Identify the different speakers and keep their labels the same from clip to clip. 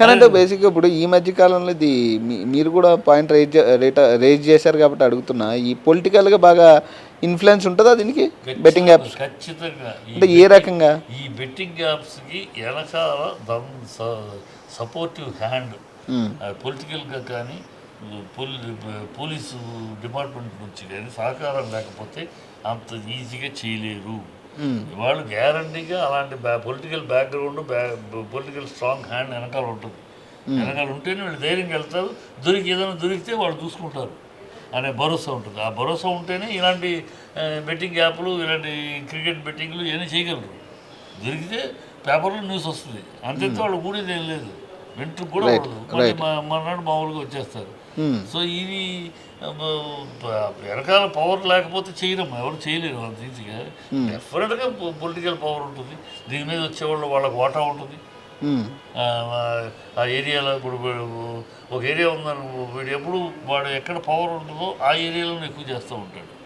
Speaker 1: కానీ అంటే బేసిక్గా ఇప్పుడు ఈ మధ్య కాలంలో ఇది మీరు కూడా పాయింట్ రేజ్ రేట్ రేజ్ చేశారు కాబట్టి అడుగుతున్నా. ఈ పొలిటికల్గా బాగా ఇన్ఫ్లుయెన్స్ ఉంటుందా దీనికి? బెట్టింగ్ యాప్స్
Speaker 2: ఖచ్చితంగా.
Speaker 1: అంటే ఏ రకంగా?
Speaker 2: ఈ బెట్టింగ్ యాప్స్కి వెనకాల దమ్ సపోర్టివ్ హ్యాండ్. పొలిటికల్గా కానీ పోలీ పోలీసు డిపార్ట్మెంట్ నుంచి కానీ సహకారం లేకపోతే అంత ఈజీగా చేయలేరు. వాళ్ళు గ్యారంటీగా అలాంటి బ్యా పొలిటికల్ బ్యాక్గ్రౌండ్ బ్యా పొలిటికల్ స్ట్రాంగ్ హ్యాండ్ వెనకాల ఉంటుంది. వెనకాల ఉంటేనే వీళ్ళు ధైర్యంగా వెళ్తారు. దొరికి ఏదైనా దొరికితే వాళ్ళు చూసుకుంటారు అనే భరోసా ఉంటుంది. ఆ భరోసా ఉంటేనే ఇలాంటి బెట్టింగ్ యాప్లు ఇలాంటి క్రికెట్ బెట్టింగ్లు ఇవన్నీ చేయగలరు. దొరికితే పేపర్లో న్యూస్ వస్తుంది. అంతేతో వాళ్ళు కూడేది ఏం లేదు. వెంట్రుకు కూడా ఉండదు. మళ్ళీ మా- మర్నాడు మామూలుగా వచ్చేస్తారు. సో ఇది ఆ, ప- వెనకాల పవర్ లేకపోతే చేయరమ్మా ఎవరు చేయలేరు అంత ఈజీగా డెఫినెట్గా పొలిటికల్ పవర్ ఉంటుంది. దీని మీద వచ్చేవాళ్ళు వాళ్ళకి వాటా ఉంటుంది. ఆ, ఏరియాలో ఇప్పుడు వీడు ఒక ఏరియా ఉందని వీడు ఎప్పుడు వాడు ఎక్కడ పవర్ ఉంటుందో ఆ ఏరియాలో ఎక్కువ చేస్తూ ఉంటాడు.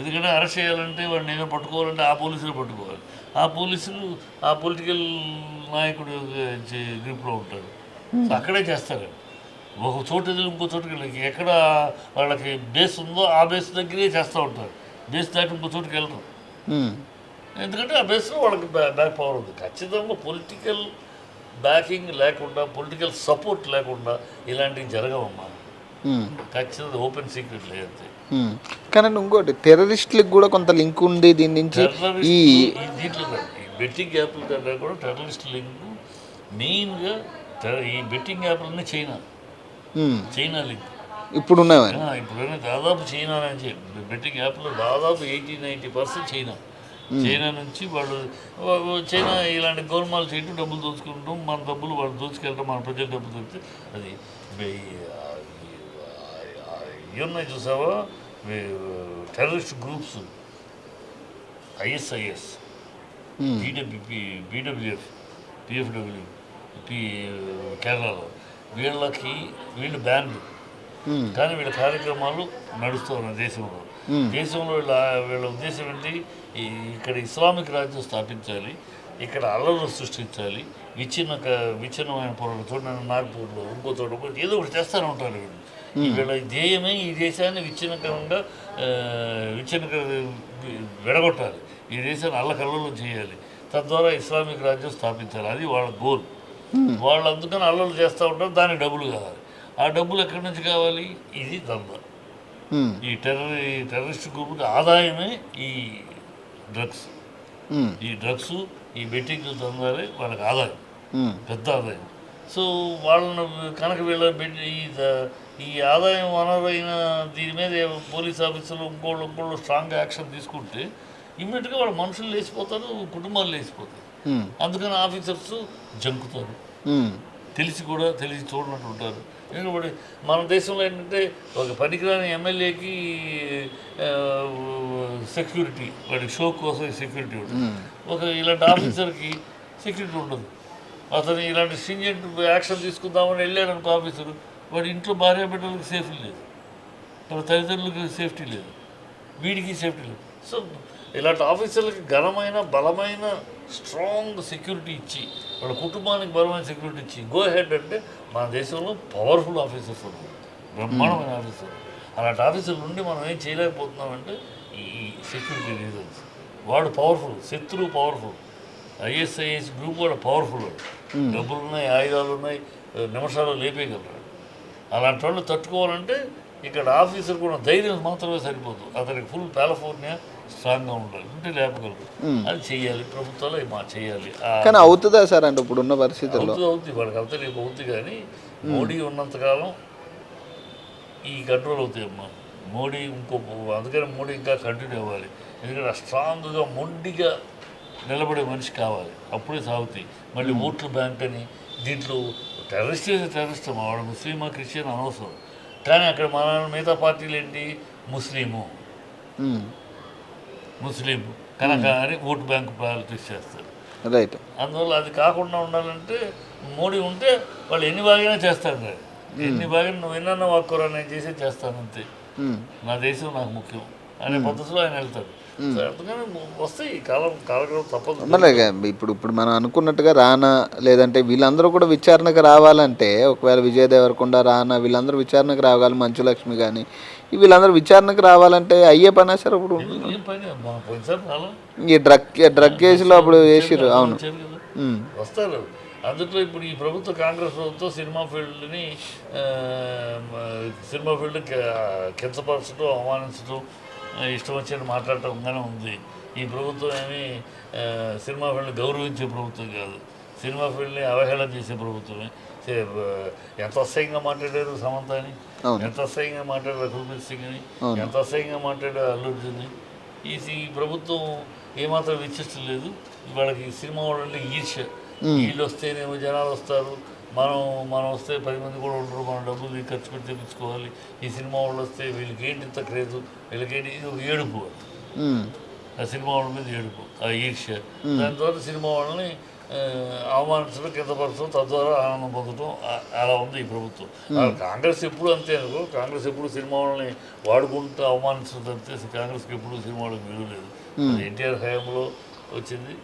Speaker 2: ఎందుకంటే అరెస్ట్ చేయాలంటే వాడిని నేను పట్టుకోవాలంటే ఆ పోలీసులు పట్టుకోవాలి. ఆ పోలీసులు ఆ పొలిటికల్ నాయకుడు గ్రూప్లో ఉంటాడు. అక్కడే చేస్తారు ఒక చోటు ఇంకో చోటుకి వెళ్ళి ఎక్కడ వాళ్ళకి బేస్ ఉందో ఆ బేస్ దగ్గరే చేస్తూ ఉంటారు. బేస్ దాటి ఇంకో చోటుకి వెళ్ళరు. ఎందుకంటే ఆ బేస్లో వాళ్ళకి బ్యా- బ్యాక్ పవర్ ఉంది. ఖచ్చితంగా పొలిటికల్ బ్యాకింగ్ లేకుండా పొలిటికల్ సపోర్ట్ లేకుండా ఇలాంటివి జరగవమ్మా.
Speaker 1: మ్మ్.
Speaker 2: ఖచ్చితంగా ఓపెన్ సీక్రెట్ లేదు.
Speaker 1: కానీ ఇంకోటి టెర్రరిస్టులకు కూడా కొంత లింక్ ఉంది దీని నుంచి ఈ
Speaker 2: దీంట్లో బెట్టింగ్ యాప్ల కన్నా కూడా టెర్రరిస్ట్ లింక్ మెయిన్గా ఈ బెట్టింగ్ యాప్లన్నీ చైనా
Speaker 1: మ్మ్.
Speaker 2: China link.
Speaker 1: ఇప్పుడు ఉన్నవని
Speaker 2: ఆ, ఇప్పుడైనా దాదాపు చైనా నుంచి. బెట్టింగ్ యాప్లో దాదాపు eighty ninety percent China. China నుంచి వాళ్ళు చైనా ఇలాంటి గోల్మాల్ చేయటం డబ్బులు దోచుకుంటాం మన డబ్బులు వాళ్ళు దోచుకెళ్ళటం మన ప్రజల డబ్బులు దొరికితే అది ఉన్నాయి చూసావా? Terrorist groups. ISIS. BWP BWF PFW. P కేరళలో. వీళ్ళకి వీళ్ళు
Speaker 1: మ్మ్.
Speaker 2: కానీ వీళ్ళ కార్యక్రమాలు నడుస్తూ ఉన్నాయి దేశంలో. దేశంలో వీళ్ళ వీళ్ళ ఉద్దేశం ఏంటి? ఇక్కడ ఇస్లామిక్ రాజ్యం స్థాపించాలి ఇక్కడ అల్లర్లు సృష్టించాలి విచ్ఛిన్న విచ్ఛిన్నమైన పొరలు చూడండి నాగ్పూర్లో ఇంకో చోట ఏదో ఒకటి చేస్తూనే ఉంటారు వీళ్ళు. వీళ్ళ ధ్యేయమే ఈ దేశాన్ని విచ్ఛిన్నకరంగా విచ్ఛిన్నక విడగొట్టాలి. ఈ దేశాన్ని అల్లకల్లలో చేయాలి. తద్వారా ఇస్లామిక్ రాజ్యం స్థాపించాలి. అది వాళ్ళ గోల్. వాళ్ళు అందుకని అల్లలు చేస్తూ ఉంటారు దానికి డబ్బులు కావాలి ఆ డబ్బులు ఎక్కడి నుంచి కావాలి ఇది దందా. ఈ టెర్రర్ ఈ టెర్రరిస్ట్ గ్రూప్కి ఆదాయమే ఈ డ్రగ్స్. ఈ డ్రగ్స్ ఈ బెట్టింగ్ దందాలే వాళ్ళకి ఆదాయం. పెద్ద ఆదాయం సో వాళ్ళను కనుక వీళ్ళ ఈ ఈ ఆదాయం వనరైన దీని మీద పోలీస్ ఆఫీసర్లు ఇంకోళ్ళు ఇంకోళ్ళు స్ట్రాంగ్ యాక్షన్ తీసుకుంటే ఇమ్మీడియట్గా వాళ్ళ మనుషులు లేచిపోతారు కుటుంబాలు లేచిపోతాయి. అందుకని ఆఫీసర్స్ జంకుతారు. తెలిసి కూడా తెలిసి చూడనట్టు ఉంటారు. ఎందుకంటే మన దేశంలో ఏంటంటే ఒక పనికిరాని ఎమ్మెల్యేకి సెక్యూరిటీ వాడి షో కోసం సెక్యూరిటీ ఉంటుంది. ఒక ఇలాంటి ఆఫీసర్కి సెక్యూరిటీ ఉండదు. అతను ఇలాంటి స్ట్రింజెంట్ యాక్షన్ తీసుకుందామని వెళ్ళాడు అనుకో ఆఫీసరు వాడి ఇంట్లో భార్య బిడ్డలకు సేఫ్టీ లేదు. వాళ్ళ తల్లిదండ్రులకి సేఫ్టీ లేదు. వీడికి సేఫ్టీ లేదు. సో ఇలాంటి ఆఫీసర్లకి ఘనమైన బలమైన స్ట్రాంగ్ సెక్యూరిటీ ఇచ్చి వాళ్ళ కుటుంబానికి బలమైన సెక్యూరిటీ ఇచ్చి గో హెడ్ అంటే మన దేశంలో పవర్ఫుల్ ఆఫీసర్స్ ఉన్నారు. బ్రహ్మాండమైన ఆఫీసర్ అలాంటి ఆఫీసర్లు ఉండి మనం ఏం చేయలేకపోతున్నామంటే ఈ సెక్యూరిటీ రీజన్స్ వాడు పవర్ఫుల్ శత్రువు పవర్ఫుల్ ఐఎస్ఐఎస్ గ్రూప్ వాడు పవర్ఫుల్ వాడు. డబ్బులు ఉన్నాయి ఆయుధాలు ఉన్నాయి నిమిషాలు లేపేయగలరు అలాంటి వాళ్ళు తట్టుకోవాలంటే ఇక్కడ ఆఫీసర్ కూడా ధైర్యం మాత్రమే సరిపోదు. అతనికి ఫుల్ కాలిఫోర్నియా స్ట్రాంగ్గా ఉండాలి ఉంటే లేపగలరు. అది చెయ్యాలి ప్రభుత్వాలు మా చేయాలి
Speaker 1: కానీ అవుతుందా సార్ అంటే ఇప్పుడున్న పరిస్థితుల్లో?
Speaker 2: అవుతుంది అవుతుంది. వాడికి అవుతుంది రేపు అవుతుంది కానీ మోడీ ఉన్నంతకాలం ఈ కంట్రోల్ అవుతాయి అమ్మా. మోడీ ఇంకో అందుకని మోడీ ఇంకా కంటిన్యూ అవ్వాలి. ఎందుకంటే స్ట్రాంగ్గా మొండిగా నిలబడే మనిషి కావాలి. అప్పుడే సాగుతాయి. మళ్ళీ ఓట్ల బ్యాంక్ అని దీంట్లో టెర్రరిస్ట్ చేసే టెర్రరిస్ట్ వాడు ముస్లిమా క్రిస్టియన్ అనవసరం. కానీ అక్కడ మన మిగతా పార్టీలు ఏంటి? ముస్లిము. ముస్లిం కనుక అని ఓటు బ్యాంక్ పాలిటిక్స్ చేస్తారు.
Speaker 1: రైట్.
Speaker 2: అందువల్ల అది కాకుండా ఉండాలంటే మోడీ ఉంటే వాళ్ళు ఎన్ని బాగా చేస్తారు ఎన్ని బాగా నువ్వు ఎన్నన్నా వాక్కురా నేను చేసే చేస్తాను అంతే.
Speaker 1: మ్మ్.
Speaker 2: నా దేశం నాకు ముఖ్యం. అనే పద్ధతిలో ఆయన వెళ్తాడు. వస్తాయి కాలం కాలక్రమం తప్పదు.
Speaker 1: మళ్ళీ ఇప్పుడు ఇప్పుడు మనం అనుకున్నట్టుగా రానా లేదంటే వీళ్ళందరూ కూడా విచారణకు రావాలంటే ఒకవేళ విజయ్ దేవరకొండ రానా వీళ్ళందరూ విచారణకు రావాలి మంచు లక్ష్మి కానీ వీళ్ళందరూ విచారణకు రావాలంటే అయ్యే పనా సార్ ఇప్పుడు ఈ డ్రగ్ డ్రగ్ కేసులో అప్పుడు వేసిర్రు అవును. ఉమ్,
Speaker 2: వస్తారు. అందుట్లో ఇప్పుడు ఈ ప్రభుత్వ కాంగ్రెస్ ప్రభుత్వం సినిమా ఫీల్డ్ని సినిమా ఫీల్డ్ కించపరచడం అవమానించడం ఇష్టం వచ్చినట్టు మాట్లాడటంగానే ఉంది. ఈ ప్రభుత్వం ఏమి సినిమా ఫీల్డ్ గౌరవించే ప్రభుత్వం కాదు. సినిమా ఫీల్డ్ని అవహేళన చేసే ప్రభుత్వమే. ఎంత అసహ్యంగా మాట్లాడారు సమంత అని. ఎంత అసహ్యంగా మాట్లాడారు రఘుబీర్ సింగ్ అని? ఎంత అసహ్యంగా మాట్లాడారు అల్లు అర్జున్ ఈ సి- ఈ ప్రభుత్వం ఏమాత్రం విచ్చిష్టం లేదు వాళ్ళకి సినిమా వాళ్ళంటే ఈర్ష్య. వీళ్ళు వస్తేనేమో జనాలు వస్తారు. మనం మనం వస్తే పది మంది కూడా ఉండరు. మనం డబ్బులు ఖర్చు పెట్టి తెప్పించుకోవాలి. ఈ సినిమా వాళ్ళు వస్తే వీళ్ళకి ఏంటి ఇంత క్రేజు? వీళ్ళకి ఏంటి? ఇది ఒక ఏడుపు
Speaker 1: ఆ
Speaker 2: సినిమా వాళ్ళ మీద ఏడుపు ఆ ఈర్ష్య. దాని ద్వారా సినిమా వాళ్ళని అవమానించడం కిందపరచడం తద్వారా ఆనందం పొందడం అలా ఉంది ఈ ప్రభుత్వం. కాంగ్రెస్ ఎప్పుడు అంతే అనుకో కాంగ్రెస్ ఎప్పుడు సినిమా వాళ్ళని వాడుకుంటూ అవమానించడం తప్పితే కాంగ్రెస్కి ఎప్పుడు సినిమా వాళ్ళకి విలువ లేదు. ఎన్టీఆర్ హయాంలో వచ్చింది.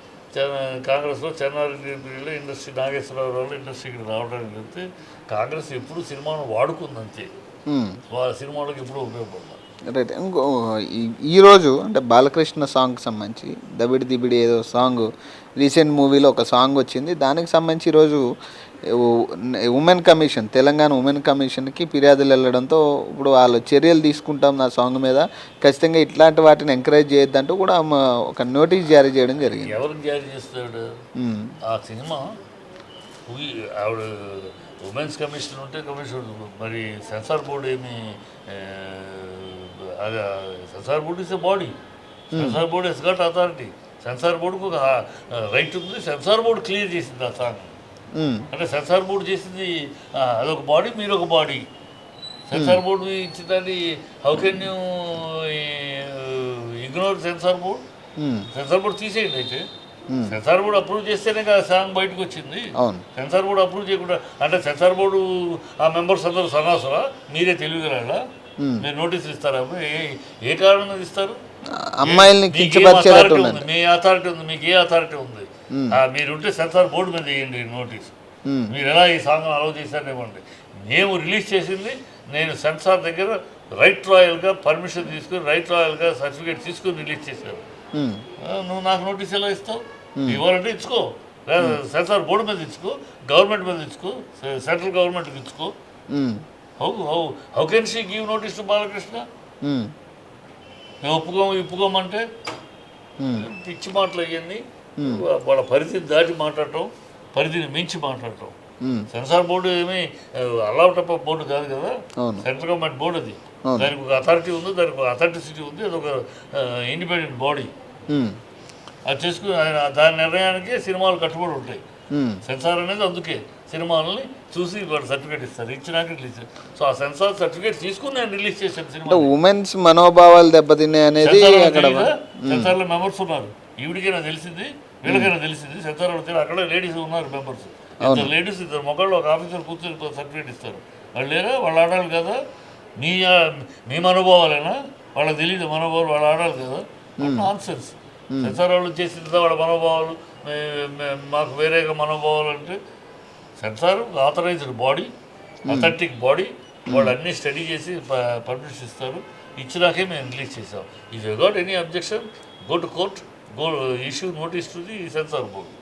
Speaker 2: కాంగ్రెస్లో చెన్నారెడ్డి పీరియడ్లో ఇండస్ట్రీ నాగేశ్వరరావు వాళ్ళు ఇండస్ట్రీకి రావడానికి వెళ్తే కాంగ్రెస్ ఎప్పుడు సినిమాను వాడుకుంది అంతే
Speaker 1: ఉమ్.
Speaker 2: వాళ్ళ సినిమాలకు ఎప్పుడూ ఉపయోగపడాలి
Speaker 1: రైట్ ఇంకో ఈ- ఈరోజు అంటే బాలకృష్ణ సాంగ్కి సంబంధించి దబిడి దిబిడి ఏదో సాంగ్ రీసెంట్ మూవీలో ఒక సాంగ్ వచ్చింది. దానికి సంబంధించి ఈరోజు ఉమెన్ కమిషన్ తెలంగాణ ఉమెన్ కమిషన్కి ఫిర్యాదులు వెళ్ళడంతో ఇప్పుడు వాళ్ళు చర్యలు తీసుకుంటాం నా సాంగ్ మీద. ఖచ్చితంగా ఇట్లాంటి వాటిని ఎంకరేజ్ చేయొద్దంటూ కూడా ఒక నోటీస్ జారీ చేయడం జరిగింది.
Speaker 2: ఎవరికి జారీ చేస్తాడు? ఆ సినిమా ఆవిడ ఉమెన్స్ కమిషన్ ఉంటే కమిషన్ మరి సెన్సార్ బోర్డు ఏమి censor board is a body. Censor board is got authority censor బోర్డుకు ఒక రైట్ ఉంది. సెన్సార్ బోర్డు క్లియర్ చేసింది ఆ సాంగ్ అంటే సెన్సార్ బోర్డు చేసింది అదొక బాడీ మీరు ఒక బాడీ. సెన్సార్ బోర్డు ఇచ్చిందని how can you ignore censor board? Censor board తీసేయండి అయితే. సెన్సార్ బోర్డు అప్రూవ్ చేస్తేనే కదా సాంగ్ బయటకు వచ్చింది.
Speaker 1: అవును.
Speaker 2: సెన్సార్ బోర్డు అప్రూవ్ చేయకుండా అంటే సెన్సార్ బోర్డు ఆ మెంబర్స్ అందరూ సన్నాసురా మీరే తెలియగలరా మీరు నోటీసులు ఇస్తారా? ఏ ఏ కారణంగా ఇస్తారు?
Speaker 1: అమ్మాయిల్ని కించపరిచేటట్టు?
Speaker 2: మీ అథారిటీ ఉంది మీకు ఏ అథారిటీ ఉంది? ఆ, మీరుంటే సెన్సార్ బోర్డు మీద వేయండి నోటీస్. మీరు ఎలా ఈ సాంగ్ అలౌ చేశారేమండి మేము రిలీజ్ చేసింది నేను సెన్సార్ దగ్గర రైట్ రాయల్గా పర్మిషన్ తీసుకుని రైట్ రాయల్గా సర్టిఫికేట్ తీసుకుని రిలీజ్ చేశాను. నువ్వు నాకు నోటీస్ ఎలా ఇస్తావు? ఇవ్వాలంటే ఇచ్చుకో. లేదా సెన్సార్ బోర్డు మీద ఇచ్చుకో గవర్నమెంట్ మీద ఇచ్చుకో సెంట్రల్ గవర్నమెంట్కి ఇచ్చుకో.
Speaker 1: ఉమ్,
Speaker 2: how how how can she give notice to Balakrishna? మేము ఒప్పుకోము ఇప్పుకోమంటే పిచ్చి మాటలు అయ్యింది. వాళ్ళ పరిధిని దాటి మాట్లాడటం పరిధిని మించి మాట్లాడటం. సెన్సార్ బోర్డు ఏమి అలౌటప్ బోర్డు కాదు కదా? సెంట్రల్ గవర్నమెంట్ బోర్డు అది. దానికి ఒక అథారిటీ ఉంది దానికి ఒక అథారిటీ ఉంది అది ఒక ఇండిపెండెంట్ బాడీ అది చేసుకుని ఆయన దాని నిర్ణయానికి సినిమాలు కట్టుబడి ఉంటాయి. సెన్సార్ అనేది అందుకే సినిమాలని చూసి వాళ్ళు సర్టిఫికేట్ ఇస్తారు. ఇచ్చినాక రిలీజ్. సో ఆ సెన్సార్ సర్టిఫికేట్ తీసుకుని నేను రిలీజ్ చేశాను సినిమా
Speaker 1: ఉమెన్స్ మనోభావాలు దెబ్బతిన్నాయి అనేది అక్కడ
Speaker 2: సెన్సార్లో మెంబర్స్ ఉన్నారు. ఈవిడికైనా తెలిసింది వీళ్ళకైనా తెలిసింది సెన్సార్ అక్కడ లేడీస్ ఉన్నారు మెంబర్స్. ఇద్దరు లేడీస్ ఇద్దరు మొక్కళ్ళు ఒక ఆఫీసర్ కూర్చొని సర్టిఫికేట్ ఇస్తారు. వాళ్ళు లేరా? వాళ్ళు ఆడాలి కదా. మీ మీ మనోభావాలేనా? వాళ్ళకి తెలియదు మనోభావాలు వాళ్ళు ఆడాలి కదా. నాన్సెన్స్ సెన్సార్ వాళ్ళు చేసింది వాళ్ళ మనోభావాలు మాకు వేరేగా మనోభావాలు అంటే censor authorised body authentic body వాళ్ళు అన్నీ స్టడీ చేసి పర్మిషన్ ఇస్తారు. ఇచ్చినాకే మేము రిలీజ్ చేసాం if you got any objection go to court go issue notice to the censor board.